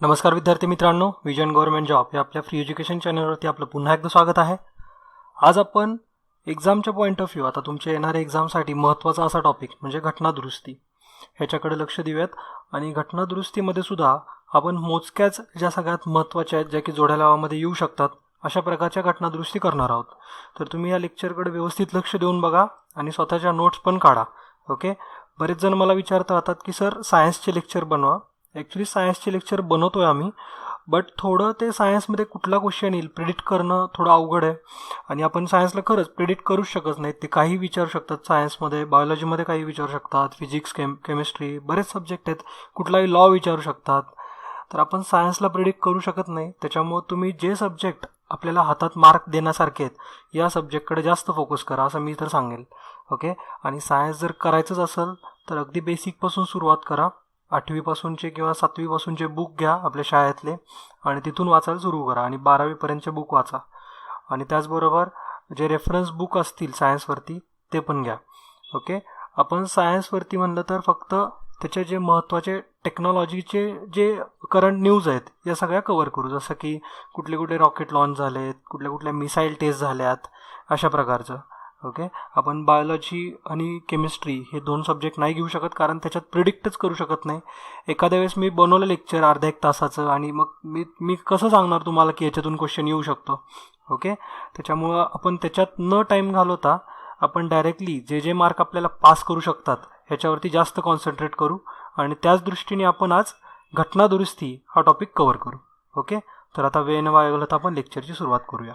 नमस्कार विद्यार्थी मित्रांनो विजन गव्हर्नमेंट जॉब या आपल्या फ्री एज्युकेशन चॅनलवरती आपलं पुन्हा एकदा स्वागत आहे. आज आपण एक्झामच्या पॉईंट ऑफ व्ह्यू आता तुमच्या येणाऱ्या एक्झामसाठी महत्त्वाचा असा टॉपिक म्हणजे घटनादुरुस्ती. ह्याच्याकडे लक्ष देऊयात आणि घटनादुरुस्तीमध्ये सुद्धा आपण मोजक्याच ज्या सगळ्यात महत्त्वाच्या आहेत ज्या की जोड्या लावामध्ये येऊ शकतात अशा प्रकारच्या घटनादुरुस्ती करणार आहोत. तर तुम्ही या लेक्चरकडे व्यवस्थित लक्ष देऊन बघा आणि स्वतःच्या नोट्स पण काढा. ओके बरेच जण मला विचारता राहतात की सर सायन्सचे लेक्चर बनवा. ॲक्च्युली सायन्सचे लेक्चर बनवतो आहे आम्ही. बट थोडं ते सायन्समध्ये कुठला क्वेश्चन येईल प्रिडिक्ट करणं थोडं अवघड आहे. आणि आपण सायन्सला खरंच प्रिडिक्ट करूच शकत नाहीत. ते काही विचारू शकतात सायन्समध्ये बायोलॉजीमध्ये काही विचारू शकतात फिजिक्स केम केमिस्ट्री बरेच सब्जेक्ट आहेत. कुठलाही लॉ विचारू शकतात. तर आपण सायन्सला प्रिडिक्ट करू शकत नाही. त्याच्यामुळं तुम्ही जे सब्जेक्ट आपल्याला हातात मार्क देण्यासारखे आहेत या सब्जेक्टकडे जास्त फोकस करा असं मी तर सांगेल. ओके आणि सायन्स जर करायचंच असेल तर अगदी बेसिकपासून सुरुवात करा. आठवीपासूनचे किंवा सातवीपासूनचे बुक घ्या आपल्या शाळेतले आणि तिथून वाचायला सुरू करा आणि बारावीपर्यंतचे बुक वाचा. आणि त्याचबरोबर जे रेफरन्स बुक असतील सायन्सवरती ते पण घ्या. ओके आपण सायन्सवरती म्हणलं तर फक्त त्याचे जे महत्त्वाचे टेक्नॉलॉजीचे जे करंट न्यूज आहेत या सगळ्या कवर करू. जसं की कुठले कुठले रॉकेट लॉन्च झालेत कुठल्या कुठल्या मिसाईल टेस्ट झाल्यात अशा प्रकारचं. ओके? आपण बायोलॉजी आणि केमिस्ट्री हे दोन सब्जेक्ट नाही घेऊ शकत कारण त्याच्यात प्रिडिक्टच करू शकत नाही. एखाद्या वेळेस मी बनवलं लेक्चर अर्ध्या एक तासाचं आणि मग मी मी कसं सांगणार तुम्हाला की याच्यातून क्वेश्चन येऊ शकतो? ओके? त्याच्यामुळं आपण त्याच्यात न टाईम घालवता आपण डायरेक्टली जे जे मार्क आपल्याला पास करू शकतात ह्याच्यावरती जास्त कॉन्सन्ट्रेट करू आणि त्याच दृष्टीने आपण आज घटना दुरुस्ती हा टॉपिक कवर करू. ओके? तर आता वेळ न वाया तर आपण लेक्चरची सुरुवात करूया.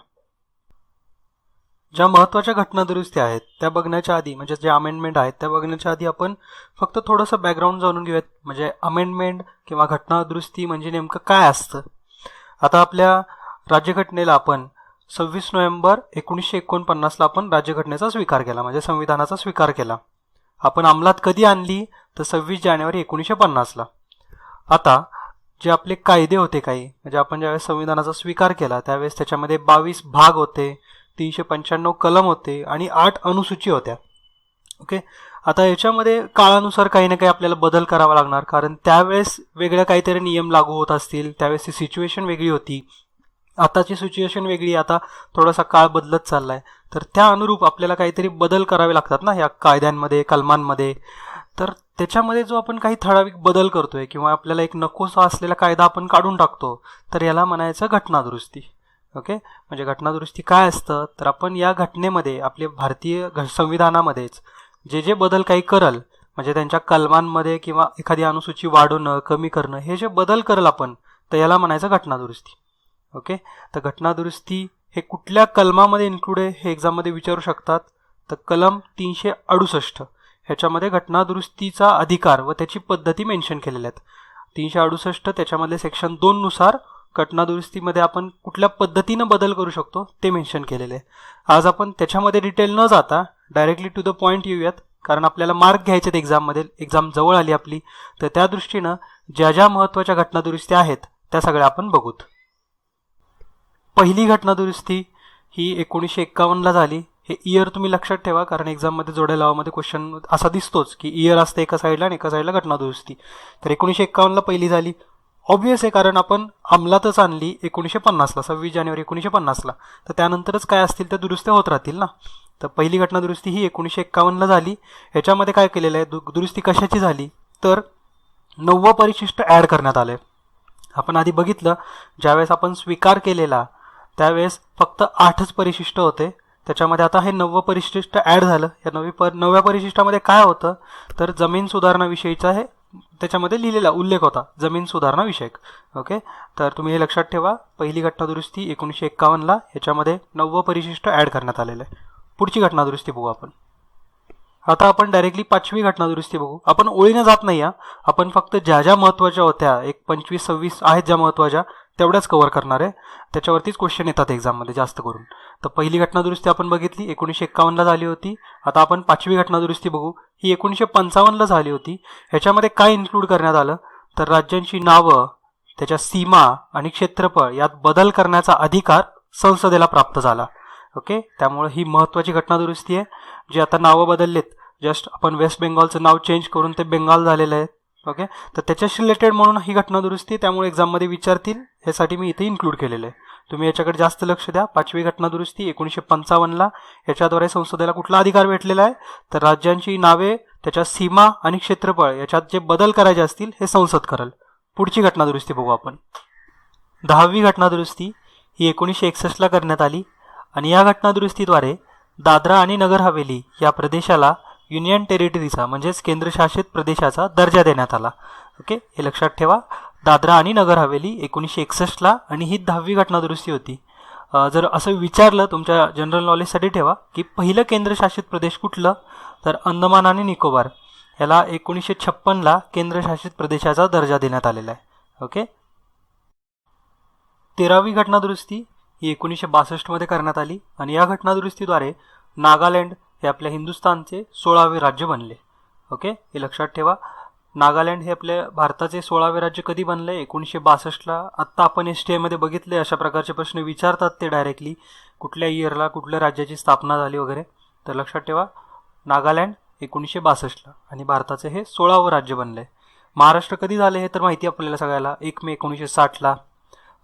ज्या महत्त्वाच्या घटना दुरुस्ती आहेत त्या बघण्याच्या आधी म्हणजे जे अमेंडमेंट आहेत त्या बघण्याच्या आधी आपण फक्त थोडंसं बॅकग्राऊंड जाणून घेऊयात. म्हणजे अमेंडमेंट किंवा घटना दुरुस्ती म्हणजे नेमकं काय असतं? आता आपल्या राज्यघटनेला आपण सव्वीस नोव्हेंबर एकोणीसशे एकोणपन्नासला आपण राज्यघटनेचा स्वीकार केला म्हणजे संविधानाचा स्वीकार केला. आपण अंमलात कधी आणली? तर सव्वीस जानेवारी एकोणीसशे पन्नासला. आता जे आपले कायदे होते काही म्हणजे आपण ज्यावेळेस संविधानाचा स्वीकार केला त्यावेळेस त्याच्यामध्ये बावीस भाग होते. तीनशे पंच्याण्णव कलम होते आणि आठ अनुसूची होत्या. ओके? आता याच्यामध्ये काळानुसार काही ना काही आपल्याला बदल करावा लागणार. कारण त्यावेळेस वेगळ्या काहीतरी नियम लागू होत असतील. त्यावेळेसची सिच्युएशन वेगळी होती. आताची सिच्युएशन वेगळी आता थोडासा काळ बदलत चाललाय. तर त्या अनुरूप आपल्याला काहीतरी बदल करावे लागतात ना ह्या कायद्यांमध्ये कलमांमध्ये. तर त्याच्यामध्ये जो आपण काही ठराविक बदल करतोय किंवा आपल्याला एक नकोसा असलेला कायदा आपण काढून टाकतो तर याला म्हणायचं घटनादुरुस्ती. ओके? म्हणजे घटनादुरुस्ती काय असतं? तर आपण या घटनेमध्ये आपले भारतीय संविधानामध्येच जे जे बदल काही करल म्हणजे त्यांच्या कलमांमध्ये किंवा एखादी अनुसूची वाढवणं कमी करणं हे जे बदल करल आपण तर याला म्हणायचं घटनादुरुस्ती. ओके? तर घटनादुरुस्ती हे कुठल्या कलमामध्ये इन्क्लूड आहे हे एक्झाममध्ये विचारू शकतात? तर कलम तीनशे अडुसष्ट. ह्याच्यामध्ये घटनादुरुस्तीचा अधिकार व त्याची पद्धती मेन्शन केलेल्या आहेत. तीनशे अडुसष्ट त्याच्यामधले सेक्शन दोननुसार घटनादुरुस्तीमध्ये आपण कुठल्या पद्धतीनं बदल करू शकतो ते मेन्शन केलेले आहे. आज आपण त्याच्यामध्ये डिटेल न जाता डायरेक्टली टू द पॉईंट येऊयात. कारण आपल्याला मार्क घ्यायचे आहेत एक्झाममध्ये एक्झाम जवळ आली आपली. तर त्या दृष्टीनं ज्या ज्या महत्त्वाच्या घटनादुरुस्ती आहेत त्या सगळ्या आपण बघूत. पहिली घटनादुरुस्ती ही एकोणीसशे एक्कावन्नला झाली. हे इयर तुम्ही लक्षात ठेवा कारण एक्झाममध्ये जोड्या लावामध्ये क्वेश्चन असा दिसतोच की इयर असतं एका साईडला आणि एका साईडला घटनादुरुस्ती. तर एकोणीसशे एक्कावन्नला पहिली झाली. ऑब्वियस आहे कारण आपण अंमलातच आणली एकोणीसशे पन्नासला सव्वीस जानेवारी एकोणीसशे पन्नासला. तर त्यानंतरच काय असतील त्या दुरुस्त्या होत राहतील ना? तर पहिली घटना दुरुस्ती ही एकोणीसशे एक्कावन्नला झाली. ह्याच्यामध्ये काय केलेलं आहे? दु दुरुस्ती कशाची झाली? तर नववं परिशिष्ट ॲड करण्यात आलं आहे आपण आधी बघितलं ज्यावेळेस आपण स्वीकार केलेला त्यावेळेस फक्त आठच परिशिष्ट होते. त्याच्यामध्ये आता हे नववं परिशिष्ट ॲड झालं. या नवी पर नवव्या परिशिष्टामध्ये काय होतं? तर जमीन सुधारणाविषयीचं हे त्याच्यामध्ये लिहिलेला उल्लेख होता जमीन सुधारणा विषयक. ओके तर तुम्ही हे लक्षात ठेवा पहिली घटना दुरुस्ती एकोणीसशे एक्कावन्नला ह्याच्यामध्ये नववं परिशिष्ट ॲड करण्यात आलेलं आहे. पुढची घटना दुरुस्ती बघू आपण. आता आपण डायरेक्टली पाचवी घटना दुरुस्ती बघू. आपण ओळीनं जात नाही आपण फक्त ज्या ज्या महत्त्वाच्या होत्या एक पंचवीस सव्वीस आहेत ज्या महत्त्वाच्या तेवढ्याच कव्हर करणार आहे. त्याच्यावरतीच क्वेश्चन येतात एक्झाममध्ये जास्त करून. तर पहिली घटनादुरुस्ती आपण बघितली एकोणीसशे एक्कावन्नला झाली होती. आता आपण पाचवी घटना दुरुस्ती बघू. ही एकोणीसशे पंचावन्नला झाली होती. ह्याच्यामध्ये काय इन्क्लूड करण्यात आलं? तर राज्यांची नावं त्याच्या सीमा आणि क्षेत्रफळ यात बदल करण्याचा अधिकार संसदेला प्राप्त झाला. ओके त्यामुळे ही महत्त्वाची घटना दुरुस्ती आहे. जी आता नावं बदललेत जस्ट आपण वेस्ट बेंगॉलचं नाव चेंज करून ते बेंगाल झालेलं आहे. ओके तर त्याच्याशी रिलेटेड म्हणून ही घटना दुरुस्ती त्यामुळे एक्झाममध्ये विचारतील. ह्यासाठी मी इथे इन्क्लूड केलेलं आहे. तुम्ही याच्याकडे जास्त लक्ष द्या. पाचवी घटना दुरुस्ती एकोणीसशे पंचावन्नला याच्याद्वारे संसदेला कुठला अधिकार भेटलेला आहे? तर राज्यांची नावे त्याच्या सीमा आणि क्षेत्रफळ याच्यात जे बदल करायचे असतील हे संसद करेल. पुढची घटना दुरुस्ती बघू आपण. दहावी घटना दुरुस्ती ही एकोणीसशे एकसष्टला करण्यात आली. आणि या घटना दुरुस्तीद्वारे दादरा आणि नगर हवेली या प्रदेशाला युनियन टेरिटरीचा म्हणजेच केंद्रशासित प्रदेशाचा दर्जा देण्यात आला. ओके? हे लक्षात ठेवा. दादरा आणि नगर हवेली एकोणीसशे एकसष्टला आणि ही दहावी घटनादुरुस्ती होती. जर असं विचारलं तुमच्या जनरल नॉलेजसाठी ठेवा की पहिलं केंद्रशासित प्रदेश कुठलं? तर अंदमान आणि निकोबार. याला एकोणीसशे छप्पनला केंद्रशासित प्रदेशाचा दर्जा देण्यात आलेला आहे. ओके? तेरावी घटनादुरुस्ती ही एकोणीसशे बासष्टमध्ये करण्यात आली आणि या घटनादुरुस्तीद्वारे नागालँड हे आपल्या हिंदुस्थानचे सोळावे राज्य बनले. ओके? हे लक्षात ठेवा. नागालँड हे आपल्या भारताचे सोळावे राज्य कधी बनले? एकोणीसशे बासष्टला आत्ता आपण एस टी एमध्ये बघितले अशा प्रकारचे प्रश्न विचारतात ते डायरेक्टली कुठल्या इयरला कुठल्या राज्याची स्थापना झाली वगैरे? तर लक्षात ठेवा. नागालँड एकोणीसशे बासष्टला आणि भारताचे हे सोळावं राज्य बनले. महाराष्ट्र कधी झाले हे तर माहिती आहे आपल्याला सगळ्याला. एक मे एकोणीसशे साठला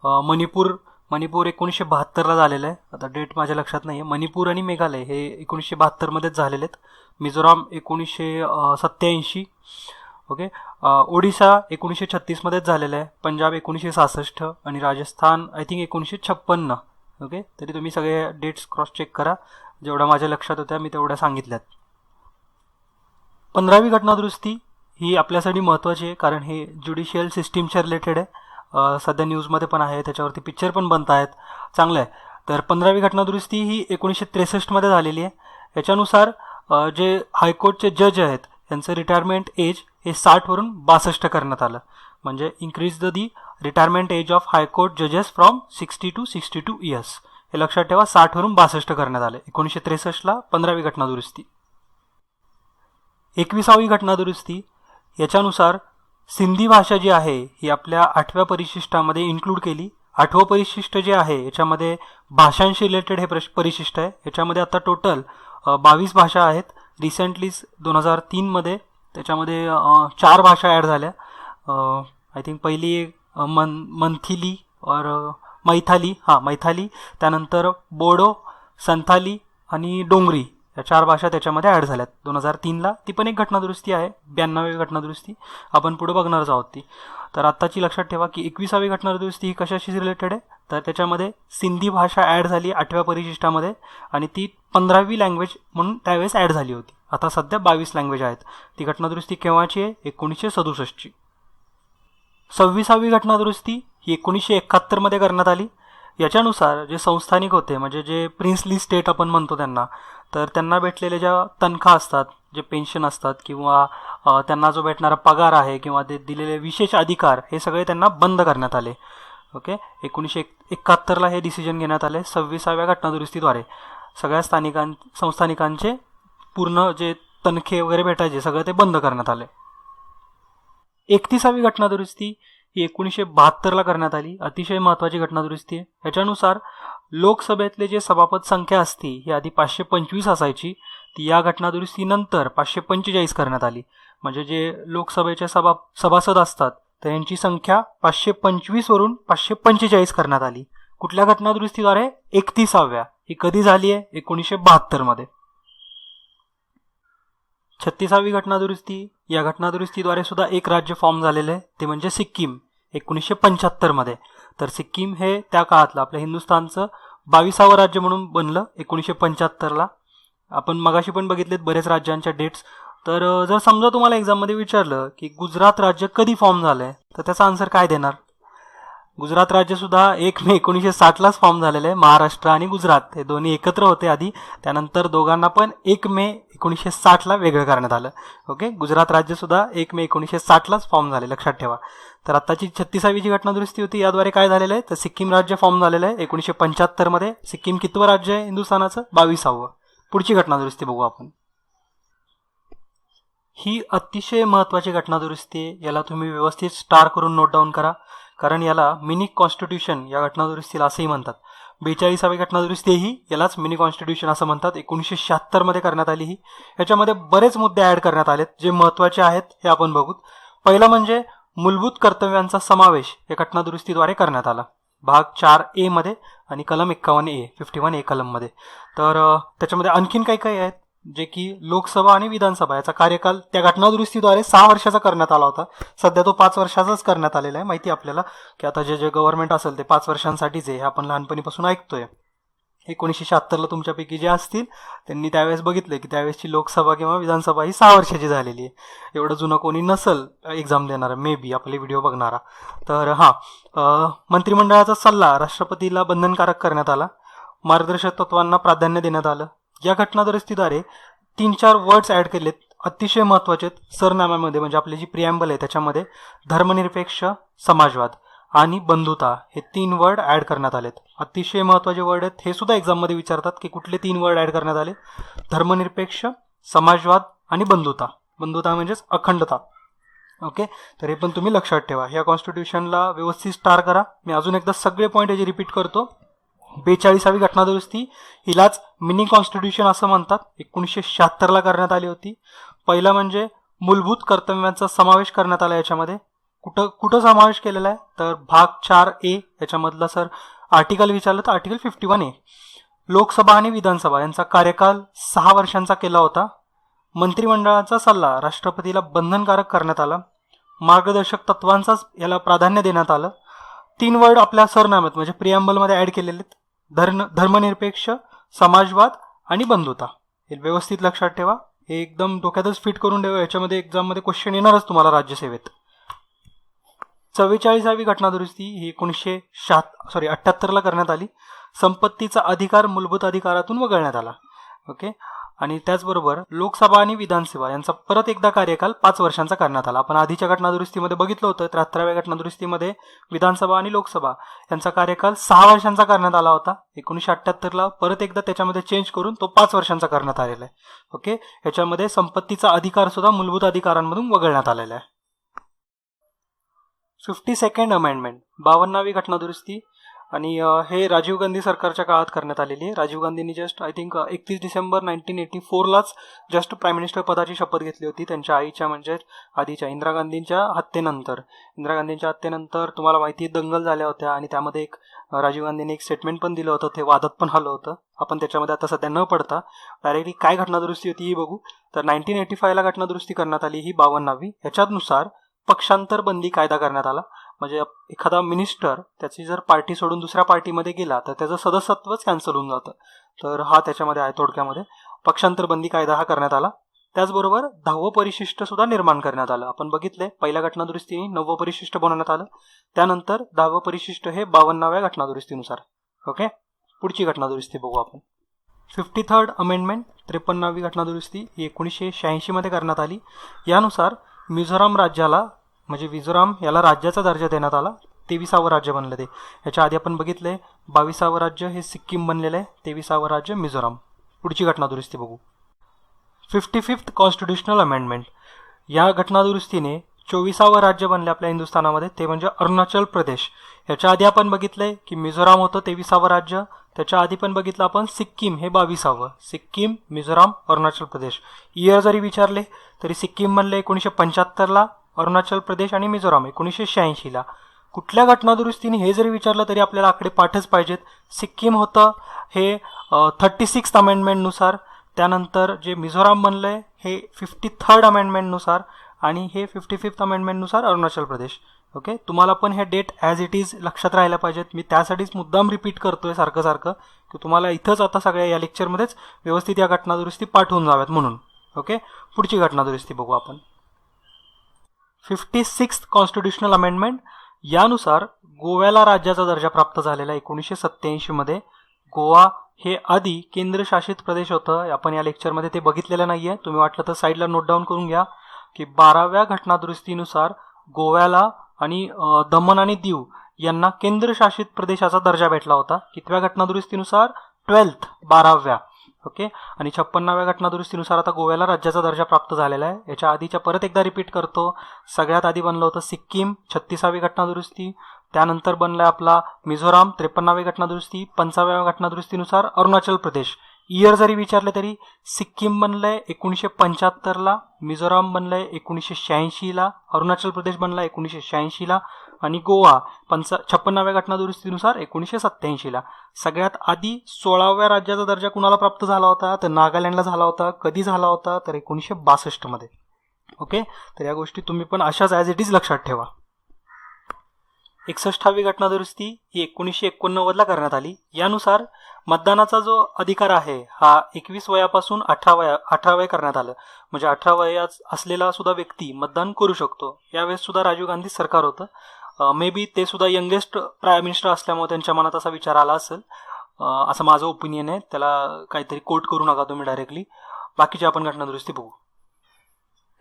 मणिपूर मणिपूर एकोणीसशे बहात्तरला झालेलं आहे. आता डेट माझ्या लक्षात नाही आहे मणिपूर आणि मेघालय हे एकोणीसशे बहात्तरमध्येच झालेले आहेत. मिझोराम एकोणीसशे सत्त्याऐंशी. सत्याऐंशी ओके ओडिसा एकोणीसशे छत्तीसमध्येच झालेलं आहे. पंजाब एकोणीसशे सहासष्ट आणि राजस्थान आय थिंक एकोणीसशे छप्पन्न. ओके? तरी तुम्ही सगळे डेट्स क्रॉस चेक करा. जेवढ्या माझ्या लक्षात होत्या मी तेवढ्या सांगितल्यात. पंधरावी घटनादुरुस्ती ही आपल्यासाठी महत्त्वाची आहे कारण हे ज्युडिशियल सिस्टीमच्या रिलेटेड आहे. सध्या न्यूजमध्ये पण आहे त्याच्यावरती पिक्चर पण बनत आहेत. चांगलं आहे. तर पंधरावी घटनादुरुस्ती ही एकोणीसशे त्रेसष्टमध्ये झालेली आहे. याच्यानुसार जे हायकोर्टचे जज आहेत यांचं रिटायरमेंट एज हे साठवरून बासष्ट करण्यात आलं. म्हणजे increase the the retirement age of high court जजेस from sixty to sixty two years हे लक्षात ठेवा साठवरून बासष्ट करण्यात आलं. एकोणीसशे त्रेसष्टला पंधरावी घटनादुरुस्ती. एकविसावी घटना दुरुस्ती याच्यानुसार सिंधी भाषा जी आहे ही आपल्या आठव्या परिशिष्टामध्ये इन्क्लूड केली. आठवं परिशिष्ट जे आहे याच्यामध्ये भाषांशी रिलेटेड हे प्रश परिशिष्ट आहे. याच्यामध्ये आता टोटल बावीस भाषा आहेत. रिसेंटलीच दोन हजार तीनमध्ये त्याच्यामध्ये चार भाषा ॲड झाल्या. आय थिंक पहिली एक, मन मंथिली और मैथाली. हां मैथाली. त्यानंतर बोडो संथाली आणि डोंगरी. या चार भाषा त्याच्यामध्ये ॲड झाल्यात. दोन हजार तीनला ती पण एक घटनादुरुस्ती आहे. ब्याण्णवी घटनादुरुस्ती. आपण पुढे बघणारच आहोत ती. तर आत्ताची लक्षात ठेवा की एकविसावी घटनादुरुस्ती ही कशाशी रिलेटेड आहे? तर त्याच्यामध्ये सिंधी भाषा ॲड झाली आठव्या परिशिष्टामध्ये आणि ती पंधरावी लँग्वेज म्हणून त्यावेळेस ॲड झाली होती. आता सध्या बावीस लँग्वेज आहेत. ती घटनादुरुस्ती केव्हाची आहे? एकोणीसशे सदुसष्टची. सव्वीसावी घटनादुरुस्ती ही एकोणीसशे एकाहत्तरमध्ये करण्यात आली. याच्यानुसार जे संस्थानिक होते म्हणजे जे प्रिन्सली स्टेट आपण म्हणतो त्यांना तर त्यांना भेटलेल्या ज्या तनखा असतात जे पेन्शन असतात किंवा त्यांना जो भेटणारा पगार आहे किंवा ते दिलेले विशेष अधिकार हे सगळे त्यांना बंद करण्यात आले. ओके? एकोणीसशे एक एकाहत्तरला हे डिसिजन घेण्यात आले सव्वीसाव्या घटनादुरुस्तीद्वारे. सगळ्या स्थानिकां संस्थानिकांचे पूर्ण जे तनखे वगैरे भेटायचे सगळं ते बंद करण्यात आले. एकतीसावी घटना दुरुस्ती ही एकोणीसशे बहात्तरला करण्यात आली. अतिशय महत्त्वाची घटना दुरुस्ती आहे. याच्यानुसार लोकसभेतले जे सभापद संख्या असती ही आधी पाचशे पंचवीस असायची. ती या घटना दुरुस्तीनंतर पाचशे पंचेचाळीस करण्यात आली. म्हणजे जे लोकसभेचे सभा सभासद असतात तर यांची संख्या पाचशे पंचवीसवरून पाचशे पंचेचाळीस करण्यात आली. कुठल्या घटनादुरुस्तीद्वारे? एकतीसाव्या. ही कधी झाली आहे? एकोणीसशे बहात्तरमध्ये छत्तीसावी घटनादुरुस्ती या घटनादुरुस्तीद्वारे सुद्धा एक राज्य फॉर्म झालेलं आहे. ते म्हणजे सिक्कीम एकोणीसशे पंच्याहत्तरमध्ये तर सिक्कीम हे त्या काळातलं आपल्या हिंदुस्थानचं बावीसावं राज्य म्हणून बनलं एकोणीसशे पंच्याहत्तरला. आपण मगाशी पण बघितलेत बरेच राज्यांच्या डेट्स तर जर समजा तुम्हाला एक्झाममध्ये विचारलं की गुजरात राज्य कधी फॉर्म झालं आहे तर त्याचा आन्सर काय देणार? गुजरात राज्यसुद्धा एक मे एकोणीसशे साठलाच फॉर्म झालेलं आहे महाराष्ट्र आणि गुजरात. हे दोन्ही एकत्र होते आधी त्यानंतर दोघांना पण एक मे एकोणीसशे साठला वेगळं करण्यात आलं. ओके गुजरात राज्यसुद्धा एक मे एकोणीसशे साठलाच फॉर्म झाले लक्षात ठेवा. तर आत्ताची छत्तीसावी जी घटना दुरुस्ती होती याद्वारे काय झालेलं आहे? तर सिक्कीम राज्य फॉर्म झालेलं आहे एकोणीसशे पंच्याहत्तरमध्ये सिक्कीम कितवं राज्य आहे हिंदुस्थानाचं? बावीसावं. पुढची घटना दुरुस्ती बघू आपण. ही अतिशय महत्त्वाची घटना दुरुस्ती आहे याला तुम्ही व्यवस्थित स्टार करून नोट डाऊन करा. कारण याला मिनी कॉन्स्टिट्यूशन या घटना दुरुस्तीला असंही म्हणतात. बेचाळीसावी घटनादुरुस्ती ही यालाच मिनी कॉन्स्टिट्यूशन असं म्हणतात. एकोणीसशे शहात्तरमध्ये करण्यात आली ही. याच्यामध्ये बरेच मुद्दे ॲड करण्यात आलेत जे महत्त्वाचे आहेत हे आपण बघू पहिलं म्हणजे मूलभूत कर्तव्यांचा समावेश या घटनादुरुस्तीद्वारे करण्यात आला. भाग चार ए मध्ये आणि कलम एक्कावन्न ए फिफ्टी वन ए कलममध्ये तर त्याच्यामध्ये आणखीन काही काही आहेत जे की लोकसभा आणि विधानसभा याचा कार्यकाल त्या घटनादुरुस्तीद्वारे सहा वर्षाचा करण्यात आला होता. सध्या तो पाच वर्षाचाच करण्यात आलेला आहे. माहिती आपल्याला की आता जे जे गव्हर्नमेंट असेल ते पाच वर्षांसाठीच आहे हे आपण लहानपणीपासून ऐकतोय. एकोणीसशे शहात्तरला तुमच्यापैकी जे असतील त्यांनी त्यावेळेस बघितलं की त्यावेळेसची लोकसभा किंवा विधानसभा ही सहा वर्षाची झालेली आहे. एवढं जुनं कोणी नसल एक्झाम देणारा मे बी आपले व्हिडिओ बघणारा. तर हां मंत्रिमंडळाचा सल्ला राष्ट्रपतीला बंधनकारक करण्यात आला. मार्गदर्शक तत्वांना प्राधान्य देण्यात आलं. या घटनादुरुस्तीद्वारे तीन चार वर्ड्स ॲड केलेत. अतिशय महत्त्वाचे आहेत सरनाम्यामध्ये म्हणजे आपली जी प्रिॲम्बल आहे त्याच्यामध्ये धर्मनिरपेक्ष समाजवाद. आणि बंधुता हे तीन वर्ड ॲड करण्यात आलेत. अतिशय महत्त्वाचे वर्ड आहेत. हे सुद्धा एक्झाममध्ये विचारतात की कुठले तीन वर्ड ॲड करण्यात आले? धर्मनिरपेक्ष समाजवाद आणि बंधुता. बंधुता म्हणजेच अखंडता. ओके तर हे पण तुम्ही लक्षात ठेवा. ह्या कॉन्स्टिट्यूशनला व्यवस्थित स्टार करा. मी अजून एकदा सगळे पॉईंट याचे रिपीट करतो. बेचाळीसावी घटनादुरुस्ती हिलाच मिनी कॉन्स्टिट्यूशन असं म्हणतात. एकोणीसशे शहात्तरला करण्यात आली होती. पहिला म्हणजे मूलभूत कर्तव्यांचा समावेश करण्यात आला याच्यामध्ये. कुठं कुठं समावेश केलेला आहे? तर भाग चार ए याच्यामधला सर आर्टिकल विचारलं तर article fifty one A. Lok Sabha आणि विधानसभा यांचा कार्यकाल सहा वर्षांचा केला होता. मंत्रिमंडळाचा सल्ला राष्ट्रपतीला बंधनकारक करण्यात आला. मार्गदर्शक तत्वांचाच याला प्राधान्य देण्यात आलं. तीन वर्ड आपल्या सरनाम्यात म्हणजे प्रियांबलमध्ये ॲड केलेले आहेत. धर्म धर्मनिरपेक्ष समाजवाद आणि बंधुता. हे व्यवस्थित लक्षात ठेवा. हे एकदम डोक्यातच फिट करून ठेवा. याच्यामध्ये एक्झाममध्ये क्वेश्चन येणारच तुम्हाला राज्यसेवेत. चव्वेचाळीसावी घटनादुरुस्ती ही एकोणीसशे शहात सॉरी अठ्ठ्याहत्तरला करण्यात आली. संपत्तीचा अधिकार मूलभूत अधिकारातून वगळण्यात आला. ओके आणि त्याचबरोबर लोकसभा आणि विधानसभा यांचा परत एकदा कार्यकाल पाच वर्षांचा करण्यात आला. आपण आधीच्या घटनादुरुस्तीमध्ये बघितलं होतं. त्र्याहत्तराव्या घटनादुरुस्तीमध्ये विधानसभा आणि लोकसभा यांचा कार्यकाल सहा वर्षांचा करण्यात आला होता. एकोणीसशे अठ्ठ्याहत्तरला परत एकदा त्याच्यामध्ये चेंज करून तो पाच वर्षांचा करण्यात आलेला आहे. ओके याच्यामध्ये संपत्तीचा अधिकार सुद्धा मूलभूत अधिकारांमधून वगळण्यात आलेला आहे. Fifty second amendment. बावन्नावी घटनादुरुस्ती आणि हे राजीव गांधी सरकारच्या काळात करण्यात आलेली आहे. राजीव गांधींनी जस्ट आय थिंक एकतीस डिसेंबर नाईन्टीन एटी फोरलाच जस्ट प्राईम मिनिस्टर पदाची शपथ घेतली होती. त्यांच्या आईच्या म्हणजे आधीच्या इंदिरा गांधींच्या हत्येनंतर. इंदिरा गांधींच्या हत्येनंतर तुम्हाला माहिती दंगल झाल्या होत्या आणि त्यामध्ये एक राजीव गांधींनी एक स्टेटमेंट पण दिलं होतं. ते वादत पण आलं होतं. आपण त्याच्यामध्ये आता सध्या न पडता डायरेक्टली काय घटनादुरुस्ती होती ही बघू. तर नाईन्टीन एटी फायला घटनादुरुस्ती करण्यात आली ही बावन्नावी. ह्याच्यानुसार पक्षांतर बंदी कायदा करण्यात आला. म्हणजे एखादा मिनिस्टर त्याची जर पार्टी सोडून दुसऱ्या पार्टीमध्ये गेला तर त्याचं सदस्यत्वच कॅन्सल होऊन जातं. तर हा त्याच्यामध्ये आहे थोडक्यामध्ये. पक्षांतर बंदी कायदा हा करण्यात आला. त्याचबरोबर दहावं परिशिष्ट सुद्धा निर्माण करण्यात आलं. आपण बघितले पहिल्या घटनादुरुस्तीने नववं परिशिष्ट बनवण्यात आलं. त्यानंतर दहावं परिशिष्ट हे बावन्नाव्या घटनादुरुस्तीनुसार. ओके? पुढची घटनादुरुस्ती बघू आपण. फिफ्टी थर्ड अमेंडमेंट त्रेपन्नावी घटनादुरुस्ती ही एकोणीसशे शहाऐंशीमध्ये करण्यात आली. यानुसार मिझोराम राज्याला म्हणजे मिझोराम याला राज्याचा दर्जा देण्यात आला. तेविसावं राज्य बनलं ते. याच्या आधी आपण बघितलंय बावीसावं राज्य हे सिक्कीम बनलेलं आहे. तेविसावं राज्य मिझोराम. पुढची घटनादुरुस्ती बघू. Fifty fifth constitutional amendment. या घटनादुरुस्तीने चोवीसावं राज्य बनले आपल्या हिंदुस्थानामध्ये. ते म्हणजे अरुणाचल प्रदेश. याच्या आधी आपण बघितलंय की मिझोराम होतं तेविसावं राज्य. त्याच्या आधी पण बघितलं आपण सिक्कीम हे बावीसावं. सिक्कीम मिझोराम अरुणाचल प्रदेश. इयर जरी विचारले तरी सिक्कीम बनले एकोणीसशे पंच्याहत्तरला. अरुणाचल प्रदेश आणि मिझोराम एकोणीसशे शहाऐंशीला. कुठल्या घटनादुरुस्तीने हे जरी विचारलं तरी आपल्याला आकडे पाठच पाहिजेत. सिक्कीम होतं हे थर्टी सिक्स अमेंडमेंटनुसार त्यानंतर जे मिझोराम बनलं आहे हे फिफ्टी थर्ड अमेंडमेंटनुसार आणि हे फिफ्टी फिफ्थ अमेंडमेंटनुसार अरुणाचल प्रदेश. ओके? तुम्हाला पण हे डेट ॲज इट इज लक्षात राहायला पाहिजेत. मी त्यासाठीच मुद्दाम रिपीट करतोय सारखं सारखं की तुम्हाला इथंच आता सगळ्या या लेक्चरमध्येच व्यवस्थित या घटनादुरुस्ती पाठवून जाव्यात म्हणून. ओके? पुढची घटनादुरुस्ती बघू आपण. फिफ्टी सिक्स कॉन्स्टिट्युशनल अमेंडमेंट यानुसार गोव्याला राज्याचा दर्जा प्राप्त झालेला एकोणीसशे सत्त्याऐंशीमध्ये गोवा हे आधी केंद्रशासित प्रदेश होतं. आपण या लेक्चरमध्ये ते बघितलेलं नाही आहे तुम्ही वाटलं तर साईडला नोट डाऊन करून घ्या की बाराव्या घटनादुरुस्तीनुसार गोव्याला आणि दमन दमण आणि दीव यांना केंद्रशासित प्रदेशाचा दर्जा भेटला होता. कितव्या घटनादुरुस्तीनुसार? ट्वेल्थ बाराव्या. ओके? आणि छप्पन्नाव्या घटनादुरुस्तीनुसार आता गोव्याला राज्याचा दर्जा प्राप्त झालेला आहे. याच्या आधीच्या परत एकदा रिपीट करतो. सगळ्यात आधी बनलं होतं सिक्कीम छत्तीसावी घटनादुरुस्ती. त्यानंतर बनलाय आपला मिझोराम त्रेपन्नावी घटनादुरुस्ती. पंचाव्या घटनादुरुस्तीनुसार अरुणाचल प्रदेश. इयर जरी विचारलं तरी सिक्कीम बनलंय एकोणीसशे पंच्याहत्तरला मिझोराम बनलंय एकोणीसशे शहाऐंशीला अरुणाचल प्रदेश बनला एकोणीसशे शहाऐंशीला आणि गोवा पंचा छप्पन्नाव्या घटनादुरुस्तीनुसार एकोणीसशे सत्त्याऐंशीला. सगळ्यात आधी सोळाव्या राज्याचा दर्जा कुणाला प्राप्त झाला होता? तर नागालँडला झाला होता. कधी झाला होता? तर एकोणीसशे बासष्टमध्ये. ओके? तर या गोष्टी तुम्ही पण अशाच ॲज इट इज लक्षात ठेवा. एकसष्टावी घटनादुरुस्ती ही एकोणीसशे एकोणनव्वदला करण्यात आली. यानुसार मतदानाचा जो अधिकार आहे हा एकवीस वयापासून अठरा वया अठरा वय करण्यात आलं. म्हणजे अठरा वयात असलेला सुद्धा व्यक्ती मतदान करू शकतो. यावेळेस सुद्धा राजीव गांधी सरकार होतं. मे बी ते सुद्धा यंगेस्ट प्राईम मिनिस्टर असल्यामुळे त्यांच्या मनात असा विचार आला असेल. असं माझं ओपिनियन आहे. त्याला काहीतरी कोट करू नका तुम्ही डायरेक्टली बाकीची आपण घटनादुरुस्ती बघू.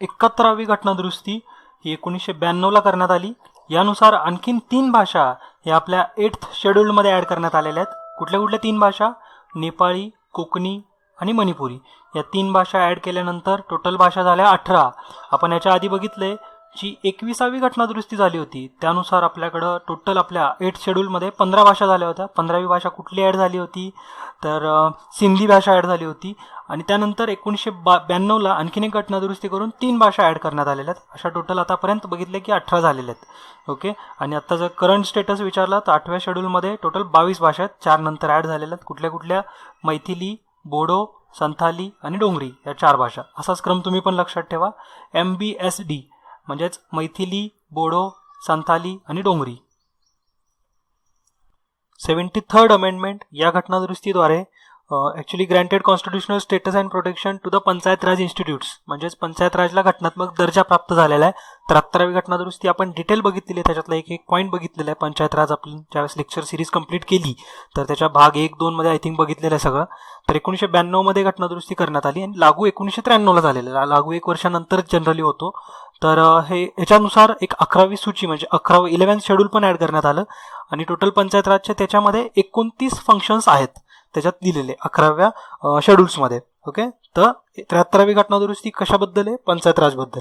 एकाहत्तरावी घटनादुरुस्ती ही एकोणीसशे ब्याण्णवला करण्यात आली. यानुसार आणखीन तीन भाषा या आपल्या एट्थ शेड्यूलमध्ये ॲड करण्यात आलेल्या आहेत. कुठल्या कुठल्या तीन भाषा? नेपाळी कोकणी आणि मणिपुरी. या तीन भाषा ॲड केल्यानंतर टोटल भाषा झाल्या अठरा. आपण याच्या आधी बघितले जी एकविसावी घटनादुरुस्ती झाली होती त्यानुसार आपल्याकडं टोटल आपल्या एट शेड्यूलमध्ये पंधरा भाषा झाल्या होत्या. पंधरावी भाषा कुठली ॲड झाली होती? तर सिंधी भाषा ॲड झाली होती. आणि त्यानंतर एकोणीसशे बा ब्याण्णवला आणखीन एक घटनादुरुस्ती करून तीन भाषा ॲड करण्यात आलेल्या आहेत. अशा टोटल आतापर्यंत बघितले की अठरा झालेल्या आहेत. ओके आणि आत्ता जर करंट स्टेटस विचारला तर आठव्या शेड्यूलमध्ये टोटल बावीस भाषा आहेत. चार नंतर ॲड झालेल्या आहेत. कुठल्या कुठल्या? मैथिली बोडो संथाली आणि डोंगरी या चार भाषा. असाच क्रम तुम्ही पण लक्षात ठेवा. एम बी एस डी म्हणजेच मैथिली बोडो संथाली आणि डोंगरी. सेवन्टी थर्ड अमेंडमेंट या घटनादुरुस्तीद्वारे actually granted constitutional status and protection to the panchayat raj institutes म्हणजेच पंचायत राजला घटनात्मक दर्जा प्राप्त झालेला आहे. तर घटनादुरुस्ती आपण डिटेल बघितलेली आहे. त्याच्यातला एक एक पॉईंट बघितलेला आहे. पंचायत राज आपण ज्यावेळेस लेक्चर सिरीज कंप्लीट केली तर त्याच्या भाग एक दोनमध्ये आय थिंक बघितलेलं आहे सगळं. तर एकोणीसशे ब्याण्णवमध्ये घटनादुरुस्ती करण्यात आली आणि लागू एकोणीसशे त्र्याण्णवला झालेला लागू एक वर्षानंतर जनरली होतो. तर हे याच्यानुसार एक अकरावी सूची म्हणजे अकरावी इलेव्हन्थ शेड्यूल पण ॲड करण्यात आलं. आणि टोटल पंचायत राजचे त्याच्यामध्ये एकोणतीस फंक्शन्स आहेत त्याच्यात दिलेले अकराव्या शेड्यूल्समध्ये ओके? तर त्र्याहत्तरावी घटनादुरुस्ती कशाबद्दल आहे? पंचायत राजबद्दल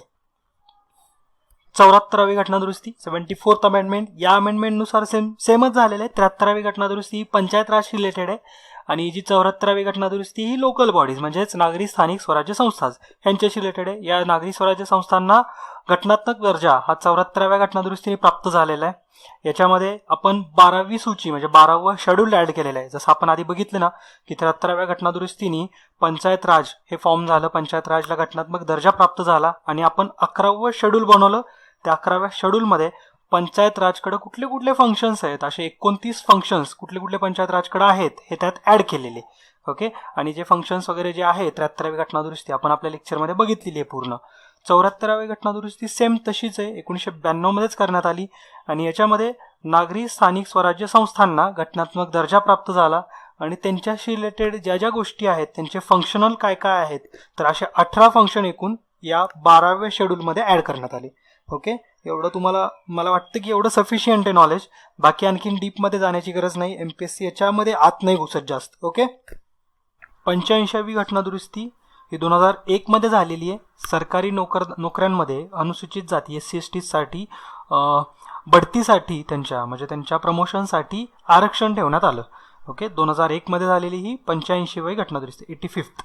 चौऱ्याहत्तरावी घटनादुरुस्ती सेव्हन्टी फोर्थ अमेंडमेंट या अमेंडमेंटनुसार सेम सेमच झालेलं आहे. त्र्याहत्तरावी घटनादुरुस्ती पंचायत राज रिलेटेड आहे. आणि जी चौऱ्याहत्तरावी घटनादुरुस्ती ही लोकल बॉडीज म्हणजेच नागरी स्थानिक स्वराज्य संस्था यांच्याशी रिलेटेड आहे. या नागरी स्वराज्य संस्थांना घटनात्मक दर्जा हा चौऱ्याहत्तराव्या घटनादुरुस्तीने प्राप्त झालेला आहे. याच्यामध्ये आपण बारावी सूची म्हणजे बारावं शेड्यूल ॲड केलेलं आहे. जसं आपण आधी बघितलं ना की त्र्याहत्तराव्या घटनादुरुस्तीने पंचायत राज हे फॉर्म झालं पंचायत राजला घटनात्मक दर्जा प्राप्त झाला आणि आपण अकरावं शेड्यूल बनवलं. त्या अकराव्या शेड्यूलमध्ये पंचायत राजकडं कुठले कुठले फंक्शन्स आहेत? असे एकोणतीस फंक्शन्स कुठले कुठले पंचायत राजकडं आहेत हे त्यात ॲड केलेले. ओके आणि जे फंक्शन्स वगैरे जे आहेत त्र्याहत्तरावी घटनादुरुस्ती आपण आपल्या लेक्चरमध्ये बघितलेली आहे पूर्ण. चौऱ्याहत्तरावी घटनादुरुस्ती सेम तशीच आहे. एकोणीसशे ब्याण्णवमध्येच करण्यात आली. आणि याच्यामध्ये नागरी स्थानिक स्वराज्य संस्थांना घटनात्मक दर्जा प्राप्त झाला. आणि त्यांच्याशी रिलेटेड ज्या ज्या गोष्टी आहेत त्यांचे फंक्शनल काय काय आहेत तर असे अठरा फंक्शन एकूण या बाराव्या शेड्यूलमध्ये ॲड करण्यात आले. ओके? एवढं तुम्हाला मला वाटतं की एवढं सफिशियंट आहे नॉलेज बाकी आणखीन डीपमध्ये जाण्याची गरज नाही. एम पी एस सी याच्यामध्ये आत नाही घुसत जास्त ओके? पंच्याऐंशावी घटनादुरुस्ती ही दोन हजार एकमध्ये झालेली आहे. सरकारी नोकर नोकऱ्यांमध्ये अनुसूचित जाती एस सी एस टीसाठी बढतीसाठी त्यांच्या म्हणजे त्यांच्या प्रमोशनसाठी आरक्षण ठेवण्यात आलं ओके? दोन हजार एकमध्ये झालेली ही पंच्याऐंशीवी घटनादुरुस्ती एटी फिफ्थ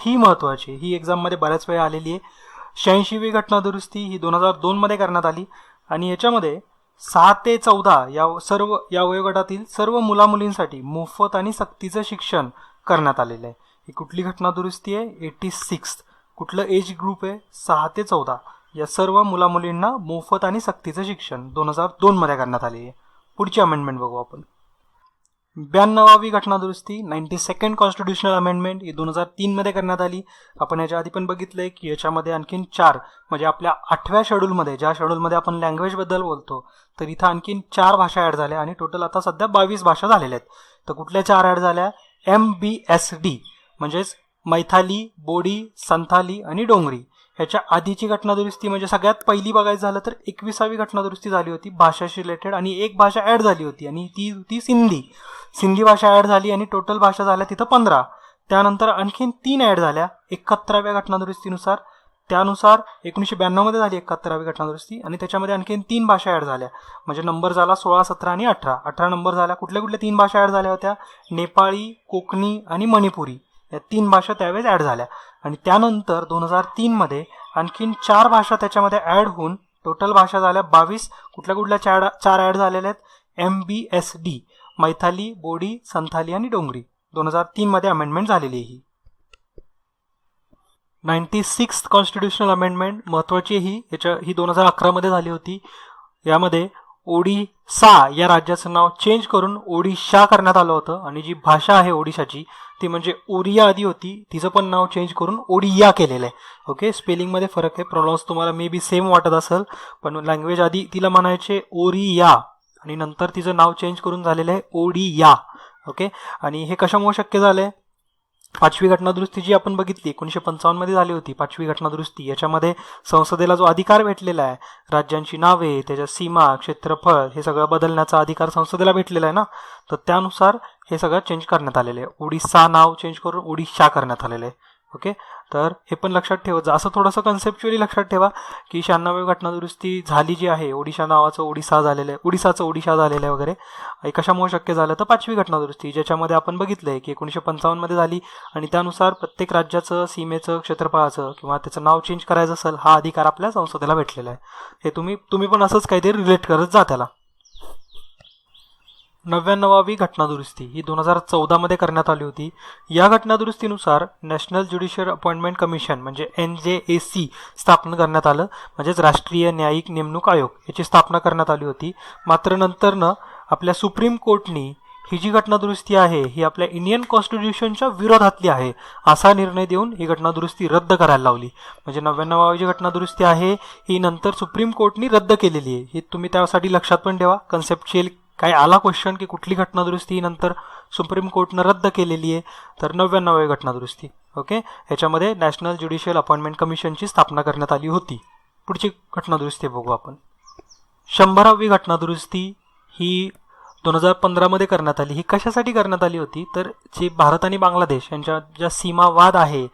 ही महत्त्वाची ही एक्झाममध्ये बऱ्याच वेळा आलेली आहे. शहाऐंशीवी घटनादुरुस्ती ही दोन हजार दोनमध्ये करण्यात आली आणि याच्यामध्ये सहा ते चौदा या सर्व या वयोगटातील सर्व मुलामुलींसाठी मोफत आणि सक्तीचं शिक्षण करण्यात आलेलं आहे. ही कुठली घटनादुरुस्ती आहे? एटी सिक्स कुठलं एज ग्रुप आहे? सहा ते चौदा. या सर्व मुलामुलींना मोफत आणि सक्तीचं शिक्षण दोन हजार दोनमध्ये करण्यात आले आहे. पुढची अमेंडमेंट बघू आपण. ब्याण्णवावी घटनादुरुस्ती नाईन्टी सेकंड कॉन्स्टिट्युशनल अमेंडमेंट ही दोन हजार तीनमध्ये करण्यात आली. आपण याच्या आधी पण बघितलंय की याच्यामध्ये आणखीन चार म्हणजे आपल्या आठव्या शेड्यूलमध्ये ज्या शेड्यूलमध्ये आपण लँग्वेजबद्दल बोलतो तर इथं आणखीन चार भाषा ॲड झाल्या आणि टोटल आता सध्या बावीस भाषा झालेल्या आहेत. तर कुठल्या चार ॲड झाल्या? एम बी एस डी म्हणजेच मैथाली बोडी संथाली आणि डोंगरी. ह्याच्या आधीची घटनादुरुस्ती म्हणजे सगळ्यात पहिली बघायचं झालं तर एकविसावी घटनादुरुस्ती झाली होती भाषाशी रिलेटेड आणि एक भाषा ॲड झाली होती आणि ती होती सिंधी. सिंधी भाषा ॲड झाली आणि टोटल भाषा झाल्या तिथं पंधरा. त्यानंतर आणखीन तीन ॲड झाल्या एकाहत्तराव्या घटनादुरुस्तीनुसार. त्यानुसार एकोणीसशे ब्याण्णवमध्ये झाली एकाहत्तरावी घटनादुरुस्ती आणि त्याच्यामध्ये आणखीन तीन भाषा ॲड झाल्या. म्हणजे नंबर झाला सोळा सतरा आणि अठरा. अठरा नंबर झाल्या कुठल्या कुठल्या तीन भाषा ॲड झाल्या होत्या? नेपाळी कोकणी आणि मणिपुरी. या तीन भाषा त्यावेळेस ॲड झाल्या. आणि त्यानंतर दोन हजार तीनमध्ये आणखीन चार भाषा त्याच्यामध्ये ॲड होऊन टोटल भाषा झाल्या बावीस. कुठल्या कुठल्या चार चार ॲड झालेल्या आहेत? M B S D Maithili Bodo Santhali आणि डोंगरी. दोन हजार तीनमध्ये अमेंडमेंट झालेली ही. नाईन्टी सिक्स कॉन्स्टिट्युशनल अमेंडमेंट महत्त्वाची ही. याच्या ही दोन हजार अकरामध्ये झाली होती. यामध्ये ओडिसा या राज्याचं नाव चेंज करून ओडिशा करण्यात आलं होतं. आणि जी भाषा आहे ओडिशाची ती म्हणजे ओरिया आधी होती. तिचं पण नाव चेंज करून ओडिया केलेलं आहे. ओके स्पेलिंगमध्ये फरक आहे. प्रोनाऊन्स तुम्हाला मे बी सेम वाटत असेल पण लँग्वेज आधी तिला म्हणायचे ओरिया. आणि नंतर तिचं नाव चेंज करून झालेलं आहे ओडिया. ओके आणि हे कशामुळे शक्य झालं आहे पाचवी घटनादुरुस्ती जी आपण बघितली एकोणीसशे पंचावन्नमध्ये झाली होती. पाचवी घटनादुरुस्ती याच्यामध्ये संसदेला जो अधिकार भेटलेला आहे राज्यांची नावे त्याच्या सीमा क्षेत्रफळ हे सगळं बदलण्याचा अधिकार संसदेला भेटलेला आहे ना? तर त्यानुसार हे सगळं चेंज करण्यात आलेलं आहे. ओडिसा नाव चेंज करून ओडिशा करण्यात आलेलं आहे. ओके? तर हे पण लक्षात ठेवा. जा असं थोडंसं कन्सेप्च्युअली लक्षात ठेवा की शहाण्णवी घटनादुरुस्ती झाली जी आहे ओडिशा नावाचं ओडिसा झालेलं आहे ओडिसाचं ओडिशा झालेलं आहे वगैरे कशामुळे शक्य झालं? तर पाचवी घटनादुरुस्ती ज्याच्यामध्ये आपण बघितलं आहे की एकोणीसशे पंचावन्नमध्ये झाली आणि त्यानुसार प्रत्येक राज्याचं सीमेचं क्षेत्रफळाचं किंवा त्याचं नाव चेंज करायचं असेल हा अधिकार आपल्या संसदेला भेटलेला आहे. हे तुम्ही तुम्ही पण असंच काहीतरी रिलेट करत जा त्याला. नव्याण्णवावी घटनादुरुस्ती ही दोन हजार चौदामध्ये करण्यात आली होती. या घटनादुरुस्तीनुसार नॅशनल ज्युडिशियल अपॉइंटमेंट कमिशन म्हणजे एन जे ए सी स्थापन करण्यात आलं. म्हणजेच राष्ट्रीय न्यायिक नेमणूक आयोग याची स्थापना करण्यात आली होती. मात्र नंतरनं आपल्या सुप्रीम कोर्टनी ही जी घटनादुरुस्ती आहे ही आपल्या इंडियन कॉन्स्टिट्यूशनच्या विरोधातली आहे असा निर्णय देऊन ही घटनादुरुस्ती रद्द करायला लावली. म्हणजे नव्याण्णवावी जी घटनादुरुस्ती आहे ही नंतर सुप्रीम कोर्टनी रद्द केलेली आहे. ही तुम्ही त्यासाठी लक्षात पण ठेवा. कन्सेप्च्युअल काय आला क्वेश्चन की कुठली घटनादुरुस्ती नंतर सुप्रीम कोर्टनं रद्द केलेली आहे तर नव्याण्णवी घटनादुरुस्ती ओके ह्याच्यामध्ये नॅशनल ज्युडिशियल अपॉइंटमेंट कमिशनची स्थापना करण्यात आली होती. पुढची घटनादुरुस्ती बघू आपण. शंभरावी घटनादुरुस्ती ही दोन हजार पंधरामध्ये करण्यात आली. ही कशासाठी करण्यात आली होती? तर जे भारत आणि बांगलादेश यांच्या ज्या सीमावाद आहे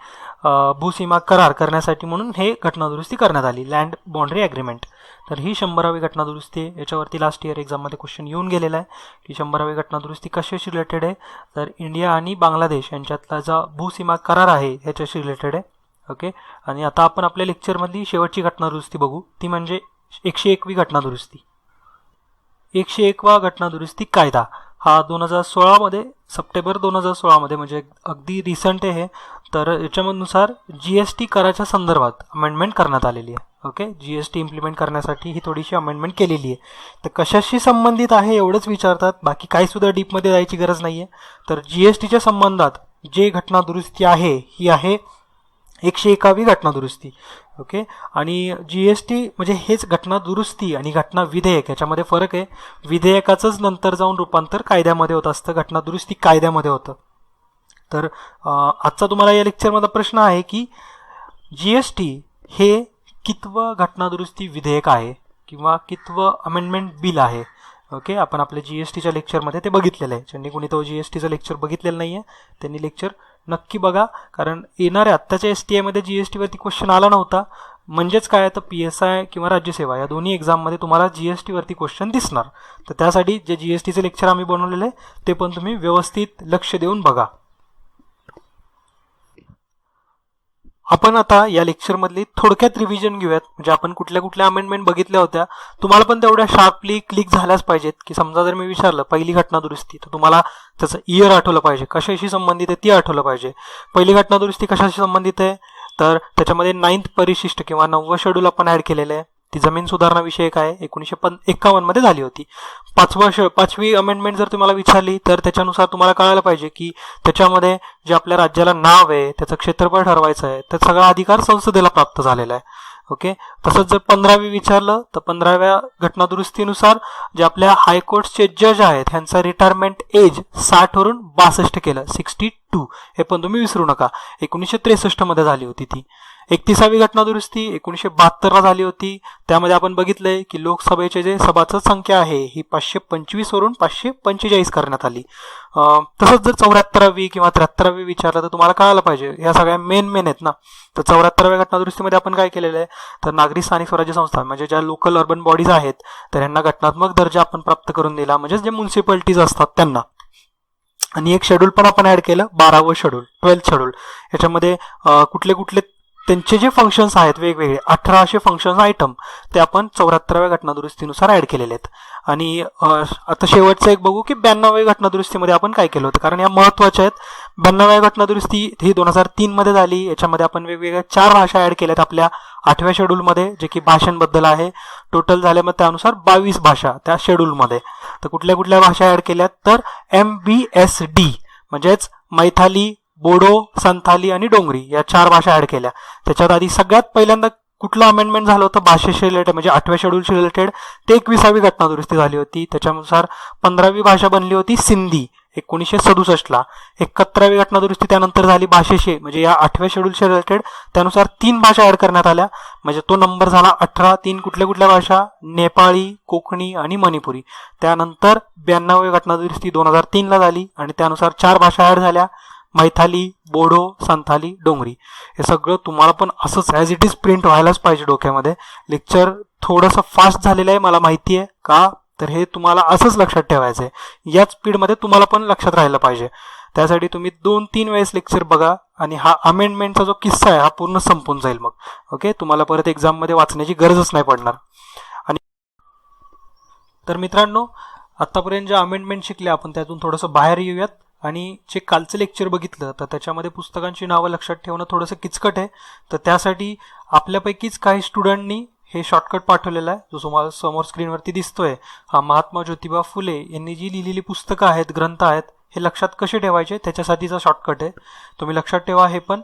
भूसीमा करार करण्यासाठी म्हणून हे घटनादुरुस्ती करण्यात आली. लँड बाउंड्री ॲग्रीमेंट तर ही शंभरावी घटनादुरुस्ती आहे. याच्यावरती लास्ट इयर एक्झाममध्ये क्वेश्चन येऊन गेलेला आहे. की शंभरावी घटनादुरुस्ती कशाशी रिलेटेड आहे? तर इंडिया आणि बांगलादेश यांच्यातला जो भूसीमा करार आहे ह्याच्याशी रिलेटेड आहे. ओके आणि आता आपण आपल्या लेक्चरमधली शेवटची घटनादुरुस्ती बघू. ती म्हणजे एकशे एकवी घटनादुरुस्ती. एकशे एकवा घटनादुरुस्ती कायदा. हा दोन हजार सोळामध्ये सप्टेंबर दोन हजार सोळामध्ये म्हणजे अगदी रिसंट आहे तर याच्यानुसार जी एस टी कराच्या संदर्भात अमेंडमेंट करण्यात आलेली आहे. Okay G S T implement करण्यासाठी ही थोडीशी अमेंडमेंट केलेली आहे. तर कशाशी संबंधित आहे एवढंच विचारतात. बाकी काहीसुद्धा डीपमध्ये जायची गरज नाही आहे तर जी एस टीच्या संबंधात जे घटना दुरुस्ती आहे ही आहे एकशे एकावी घटना दुरुस्ती ओके? आणि जी एस टी म्हणजे हेच घटना दुरुस्ती आणि घटना विधेयक याच्यामध्ये फरक आहे. विधेयकाचंच नंतर जाऊन रूपांतर कायद्यामध्ये होत असतं घटना दुरुस्ती कायद्यामध्ये होतं. तर आजचा तुम्हाला या लेक्चरमधला प्रश्न आहे की जी एस टी हे कितवं घटनादुरुस्ती विधेयक आहे किंवा कितवं अमेंडमेंट बिल आहे ओके? आपण आपल्या जी एस टीच्या लेक्चरमध्ये ते बघितलेलं आहे. ज्यांनी कोणी तो जी एस टीचं लेक्चर बघितलेलं नाही आहे त्यांनी लेक्चर नक्की बघा कारण येणाऱ्या आत्ताच्या एस टी आयमध्ये जी एस टीवरती क्वेश्चन आला नव्हता. म्हणजेच काय तर पी एस आय किंवा राज्यसेवा या दोन्ही एक्झाममध्ये तुम्हाला जी एस टीवरती क्वेश्चन दिसणार. तर त्यासाठी जे जी एस टीचे लेक्चर आम्ही बनवलेले आहे ते पण तुम्ही व्यवस्थित लक्ष देऊन बघा. आपण आता या लेक्चरमधली थोडक्यात रिव्हिजन घेऊयात म्हणजे आपण कुठल्या कुठल्या अमेंडमेंट बघितल्या होत्या. तुम्हाला पण तेवढ्या शार्पली क्लिक झाल्याच पाहिजेत की समजा जर मी विचारलं पहिली घटना दुरुस्ती तर तुम्हाला त्याचं इयर आठवलं पाहिजे. कशाशी संबंधित आहे ती आठवलं पाहिजे. पहिली घटना दुरुस्ती कशाशी संबंधित आहे? तर त्याच्यामध्ये नाईन्थ परिशिष्ट किंवा नववं शेड्यूल आपण ॲड केलेलं आहे. ती जमीन सुधारणा विषयक आहे. एकोणीसशे पन एक्कावन्नमध्ये झाली होती. पाचवा श पाचवी अमेंडमेंट जर तुम्हाला विचारली तर त्याच्यानुसार तुम्हाला कळायला पाहिजे की त्याच्यामध्ये जे आपल्या राज्याला नाव आहे त्याचं क्षेत्रफळ ठरवायचं आहे तर सगळा अधिकार संसदेला प्राप्त झालेला आहे. ओके? तसंच जर पंधरावी विचारलं तर पंधराव्या घटनादुरुस्तीनुसार जे आपल्या हायकोर्टचे जज आहेत ह्यांचा रिटायरमेंट एज साठवरून बासष्ट केलं सिक्स्टी टू हे पण तुम्ही विसरू नका. एकोणीसशे त्रेसष्टमध्ये झाली होती ती. एकतीसावी घटना दुरुस्ती एकोणीसशे बहात्तरला झाली होती. त्यामध्ये आपण बघितलंय की लोकसभेचे जे सभाचं संख्या आहे ही पाचशे पंचवीसवरून पाचशे पंचेचाळीस करण्यात आली. तसंच जर चौऱ्याहत्तरावी किंवा त्र्याहत्तरावी विचारलं तर तुम्हाला कळायला पाहिजे. ह्या सगळ्या मेन मेन आहेत ना. तर चौऱ्याहत्तराव्या घटना दुरुस्तीमध्ये आपण काय केलेलं आहे? तर नागरी स्थानिक स्वराज्य संस्था म्हणजे ज्या लोकल अर्बन बॉडीज आहेत तर यांना घटनात्मक दर्जा आपण प्राप्त करून दिला. म्हणजे जे म्युन्सिपॅलिटीज असतात त्यांना. आणि एक शेड्यूल पण आपण ऍड केलं बारावं शेड्यूल ट्वेल्थ शेड्यूल याच्यामध्ये कुठले कुठले त्यांचे जे फंक्शन्स आहेत वेगवेगळे अठराशे फंक्शन्स आयटम ते आपण चौऱ्याहत्तराव्या घटनादुरुस्तीनुसार ॲड केलेले आहेत. आणि आता शेवटचं एक बघू की ब्याण्णव्या घटनादुरुस्तीमध्ये आपण काय केलं होतं? कारण या महत्त्वाच्या आहेत. ब्याण्णव्या घटनादुरुस्ती ही दोन हजार तीनमध्ये झाली. याच्यामध्ये आपण वेगवेगळ्या चार भाषा ॲड केल्या आहेत आपल्या आठव्या शेड्यूलमध्ये जे की भाषांबद्दल आहे. टोटल झाले मग त्यानुसार बावीस भाषा त्या शेड्यूलमध्ये तर कुठल्या कुठल्या भाषा ॲड केल्यात तर एम बी एस डी म्हणजेच मैथाली बोडो संथाली आणि डोंगरी या चार भाषा ऍड केल्या. त्याच्यात आधी सगळ्यात पहिल्यांदा कुठलं अमेंडमेंट झालं होतं? भाषेशी रिलेटेड म्हणजे आठव्या शेड्यूलशी रिलेटेड ते एकविसावी घटना दुरुस्ती झाली होती. त्याच्यानुसार पंधरावी भाषा बनली होती सिंधी एकोणीसशे सदुसष्टला. एकाहत्तरावी घटना दुरुस्ती त्यानंतर झाली भाषेशी म्हणजे या आठव्या शेड्यूलशी रिलेटेड त्यानुसार तीन भाषा ऍड करण्यात आल्या. म्हणजे तो नंबर झाला अठरा तीन कुठल्या कुठल्या भाषा? नेपाळी कोकणी आणि मणिपुरी. त्यानंतर ब्याण्णवी घटना दुरुस्ती दोन हजार तीनला झाली आणि त्यानुसार चार भाषा ॲड झाल्या. मैथाली बोडो संथाली डोंगरी. हे सगळं तुम्हाला पण असंच ॲज इट इज प्रिंट व्हायलाच पाहिजे डोक्यामध्ये. लेक्चर थोडंसं फास्ट झालेलं आहे मला माहिती आहे. का? तर हे तुम्हाला असंच लक्षात ठेवायचं आहे याच स्पीडमध्ये तुम्हाला पण लक्षात राहिलं पाहिजे. त्यासाठी तुम्ही दोन तीन वेळेस लेक्चर बघा आणि हा अमेंडमेंटचा जो किस्सा आहे हा पूर्ण संपून जाईल मग. ओके तुम्हाला परत एक्झाममध्ये वाचण्याची गरजच नाही पडणार. आणि तर मित्रांनो आत्तापर्यंत जे अमेंडमेंट शिकले आपण त्यातून थोडंसं बाहेर येऊयात. आणि जे कालचं लेक्चर बघितलं तर त्याच्यामध्ये पुस्तकांची नावं लक्षात ठेवणं थोडंसं किचकट आहे. तर त्यासाठी आपल्यापैकीच काही स्टुडंटनी हे शॉर्टकट पाठवलेलं आहे जो तुम्हाला समोर स्क्रीनवरती दिसतोय. हा महात्मा ज्योतिबा फुले यांनी जी लिहिलेली पुस्तकं आहेत ग्रंथ आहेत हे लक्षात कसे ठेवायचे? त्याच्यासाठीचा शॉर्टकट आहे. तुम्ही लक्षात ठेवा हे पण.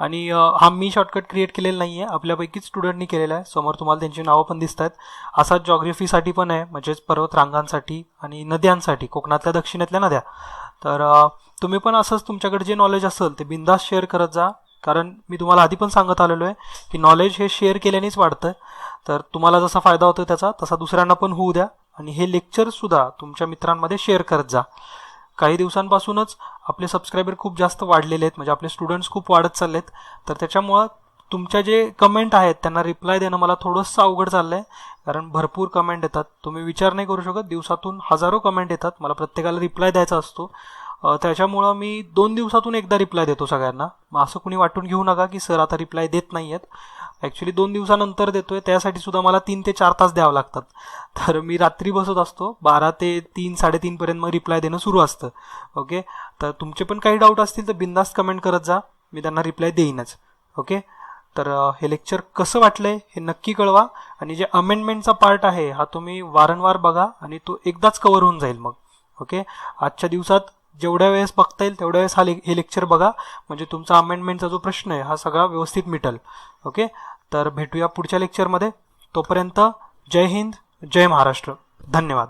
आणि हा मी शॉर्टकट क्रिएट केलेला नाही आहे आपल्यापैकीच स्टुडंटनी केलेला आहे. समोर तुम्हाला त्यांची नावं पण दिसत आहेत. असाच जॉग्रफीसाठी पण आहे म्हणजेच पर्वत रांगांसाठी आणि नद्यांसाठी कोकणातल्या दक्षिणेतल्या नद्या. तर तुम्ही पण असंच तुमच्याकडे जे नॉलेज असेल ते बिंदास शेअर करत जा. कारण मी तुम्हाला आधी पण सांगत आलेलो आहे की नॉलेज हे शेअर केल्यानेच वाढतं तर तुम्हाला जसा फायदा होतो त्याचा तसा दुसऱ्यांना पण होऊ द्या. आणि हे लेक्चरसुद्धा तुमच्या मित्रांमध्ये शेअर करत जा. काही दिवसांपासूनच आपले सबस्क्रायबर खूप जास्त वाढलेले आहेत. म्हणजे आपले स्टुडंट्स खूप वाढत चाललेत. तर त्याच्यामुळं तुमच्या जे कमेंट आहेत त्यांना रिप्लाय देणं मला थोडंसं अवघड चाललं आहे कारण भरपूर कमेंट येतात. तुम्ही विचार नाही करू शकत. दिवसातून हजारो कमेंट येतात. मला प्रत्येकाला रिप्लाय द्यायचा असतो. त्याच्यामुळं मी दोन दिवसातून एकदा रिप्लाय देतो सगळ्यांना. मग असं कुणी वाटून घेऊ नका की सर आता रिप्लाय देत नाही आहेत ॲक्च्युली दोन दिवसानंतर देतो आहे त्यासाठी सुद्धा मला तीन ते चार तास द्यावं लागतात. तर मी रात्री बसत असतो. बारा ते तीन साडेतीनपर्यंत मग रिप्लाय देणं सुरू असतं. ओके तर तुमचे पण काही डाऊट असतील तर बिंदास्त कमेंट करत जा. मी त्यांना रिप्लाय देईनच. ओके तर हे लेक्चर कसं वाटलंय हे नक्की कळवा. आणि जे अमेंडमेंटचा पार्ट आहे हा तुम्ही वारंवार बघा आणि तो एकदाच कवर होऊन जाईल मग. ओके आजच्या दिवसात जेवढ्या वेळेस बघता येईल तेवढ्या वेळेस हा ले हे लेक्चर बघा. म्हणजे तुमचा अमेंडमेंटचा जो प्रश्न आहे हा सगळा व्यवस्थित मिटल. ओके तर भेटूया पुढच्या लेक्चरमध्ये तोपर्यंत जय हिंद जय महाराष्ट्र. धन्यवाद.